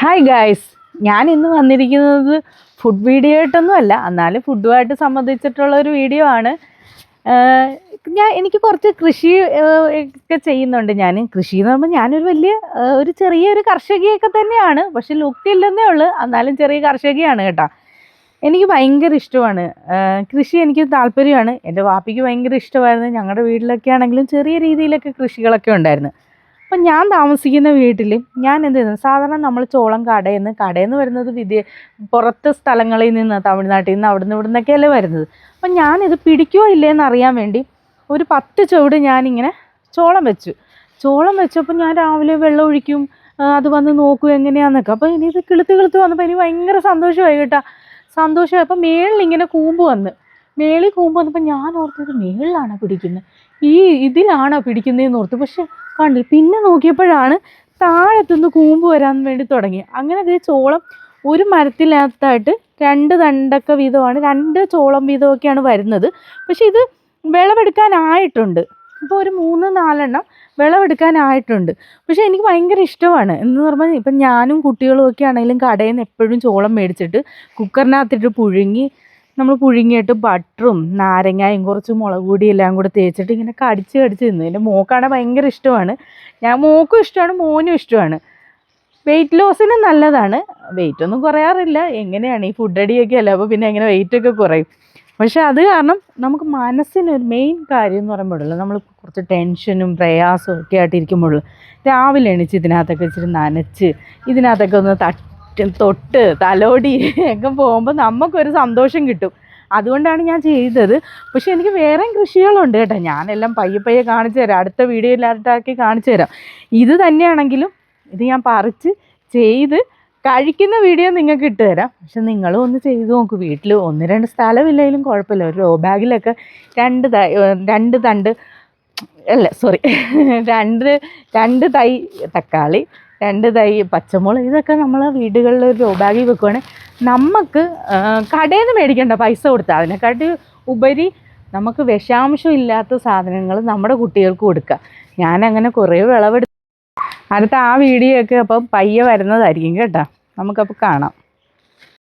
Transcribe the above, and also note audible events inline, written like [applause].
Hi guys ഞാൻ ഇന്ന് വന്നിരിക്കുന്നത് ഫുഡ് വീഡിയോ ആയിട്ടൊന്നും അല്ല. എന്നാലും ഫുഡുമായിട്ട് സംബന്ധിച്ചിട്ടുള്ള ഒരു വീഡിയോ ആണ്. ഞാൻ എനിക്ക് കുറച്ച് കൃഷി ഒക്കെ ചെയ്യുന്നുണ്ട്. ഞാൻ കൃഷി എന്ന് പറയുമ്പോൾ ഞാനൊരു വലിയ ഒരു ചെറിയൊരു കർഷകയൊക്കെ തന്നെയാണ്. പക്ഷെ ലുക്ക് ഇല്ലെന്നേ ഉള്ളൂ. എന്നാലും ചെറിയ കർഷകിയാണ് കേട്ടോ. എനിക്ക് ഭയങ്കര ഇഷ്ടമാണ്. കൃഷി എനിക്ക് താല്പര്യമാണ്. എന്റെ വാപ്പിക്ക് ഭയങ്കര ഇഷ്ടമായിരുന്നു. ഞങ്ങളുടെ വീട്ടിലൊക്കെ ആണെങ്കിലും ചെറിയ രീതിയിലൊക്കെ കൃഷികളൊക്കെ ഉണ്ടായിരുന്നു. അപ്പം ഞാൻ താമസിക്കുന്ന വീട്ടിൽ ഞാൻ എന്ത് ചെയ്യുന്നു? സാധാരണ നമ്മൾ ചോളം കടയിൽ നിന്ന് കടയിൽ നിന്ന് വരുന്നത് വിദേ പുറത്ത് സ്ഥലങ്ങളിൽ നിന്ന് തമിഴ്നാട്ടിൽ നിന്ന് അവിടെ നിന്ന് ഇവിടെ നിന്നൊക്കെയല്ലേ വരുന്നത്. അപ്പം ഞാനിത് പിടിക്കുമോ ഇല്ലേന്ന് അറിയാൻ വേണ്ടി ഒരു പത്ത് ചുവട് ഞാനിങ്ങനെ ചോളം വെച്ചു. ചോളം വെച്ചപ്പോൾ ഞാൻ രാവിലെ വെള്ളം ഒഴിക്കും അത് വന്ന് നോക്കും എങ്ങനെയാണെന്നൊക്കെ അപ്പോൾ ഇനി ഇത് കിളുത്ത് കിളുത്ത് വന്നപ്പോൾ എനിക്ക് ഭയങ്കര സന്തോഷമായി കേട്ടോ. സന്തോഷമായി അപ്പോൾ മേളിൽ ഇങ്ങനെ കൂമ്പ് വന്ന്. മേളിൽ പോകുമ്പോൾ വന്നപ്പോൾ ഞാൻ ഓർത്തത് മേളിലാണോ പിടിക്കുന്നത് ഈ ഇതിലാണോ പിടിക്കുന്നതെന്ന് ഓർത്തു. പക്ഷെ കണ്ടില്ല പിന്നെ നോക്കിയപ്പോഴാണ് താഴത്തുനിന്ന് കൂമ്പ് വരാൻ വേണ്ടി തുടങ്ങി അങ്ങനെ അതേ ചോളം ഒരു മരത്തിനകത്തായിട്ട് രണ്ട് തണ്ടൊക്കെ വീതമാണ് രണ്ട് ചോളം വീതമൊക്കെയാണ് വരുന്നത്. പക്ഷെ ഇത് വിളവെടുക്കാനായിട്ടുണ്ട്. ഇപ്പോൾ ഒരു മൂന്ന് നാലെണ്ണം വിളവെടുക്കാനായിട്ടുണ്ട്. പക്ഷേ എനിക്ക് ഭയങ്കര ഇഷ്ടമാണ്. എന്ന് പറഞ്ഞാൽ ഇപ്പം ഞാനും കുട്ടികളും ഒക്കെ ആണെങ്കിലും കടയിൽ നിന്ന് എപ്പോഴും ചോളം മേടിച്ചിട്ട് കുക്കറിനകത്തിട്ട് പുഴുങ്ങി നമ്മൾ പുഴുങ്ങിയിട്ട് ബട്ടറും നാരങ്ങായും കുറച്ച് മുളക് പൊടിയും എല്ലാം കൂടെ തേച്ചിട്ട് ഇങ്ങനെ കടിച്ച് കടിച്ച് തിന്നു. എന്റെ മോക്കാണെങ്കിൽ ഭയങ്കര ഇഷ്ടമാണ്. ഞാൻ മോക്കും ഇഷ്ടമാണ് മോനും ഇഷ്ടമാണ്. വെയിറ്റ് ലോസിന് നല്ലതാണ്. വെയിറ്റ് ഒന്നും കുറയാറില്ല. എങ്ങനെയാണ് ഈ ഫുഡ് അടിയൊക്കെ അല്ല? അപ്പോൾ പിന്നെ എങ്ങനെ വെയിറ്റ് ഒക്കെ കുറയും? പക്ഷേ അത് കാരണം നമുക്ക് മനസ്സിനൊരു മെയിൻ കാര്യം എന്ന് പറയുമ്പോഴല്ലോ നമ്മൾ കുറച്ച് ടെൻഷനും പ്രയാസവും ഒക്കെ ആയിട്ടിരിക്കുമ്പോൾ രാവിലെ എണീച്ച് ഇതിനകത്തൊക്കെ ഇച്ചിരി നനച്ച് ഇതിനകത്തൊക്കെ ഒന്ന് തട്ട് തൊട്ട് തലോടി ഒക്കെ പോകുമ്പോൾ നമുക്കൊരു സന്തോഷം കിട്ടും. അതുകൊണ്ടാണ് ഞാൻ ചെയ്തത്. പക്ഷെ എനിക്ക് വേറെയും കൃഷികളുണ്ട് കേട്ടോ. ഞാനെല്ലാം പയ്യെ പയ്യെ കാണിച്ചു തരാം. അടുത്ത വീഡിയോയിലാക്കി കാണിച്ചു തരാം. ഇത് തന്നെയാണെങ്കിലും ഇത് ഞാൻ പറിച്ച് ചെയ്ത് കഴിക്കുന്ന വീഡിയോ നിങ്ങൾക്ക് ഇട്ട് തരാം. പക്ഷെ നിങ്ങളും ഒന്ന് ചെയ്ത് നോക്കും. വീട്ടിൽ ഒന്ന് രണ്ട് സ്ഥലമില്ലെങ്കിലും കുഴപ്പമില്ല. ഒരു റോ ബാഗിലൊക്കെ രണ്ട് രണ്ട് തണ്ട് അല്ല സോറി [laughs] രണ്ട് രണ്ട് തൈ തക്കാളി രണ്ട് തൈ പച്ചമുളക് ഇതൊക്കെ നമ്മൾ വീടുകളിൽ ഒരു റോ ബാഗിൽ വെക്കുവാണെങ്കിൽ നമുക്ക് കടയിൽ നിന്ന് മേടിക്കേണ്ട പൈസ കൊടുത്താൽ അതിനെക്കാട്ടി ഉപരി നമുക്ക് വിഷാംശം ഇല്ലാത്ത സാധനങ്ങൾ നമ്മുടെ കുട്ടികൾക്ക് കൊടുക്കുക ഞാനങ്ങനെ കുറേ വിളവെടുത്ത് അടുത്ത ആ വീഡിയോ ഒക്കെ അപ്പം പയ്യെ വരുന്നതായിരിക്കും കേട്ടോ. നമുക്കപ്പോൾ കാണാം.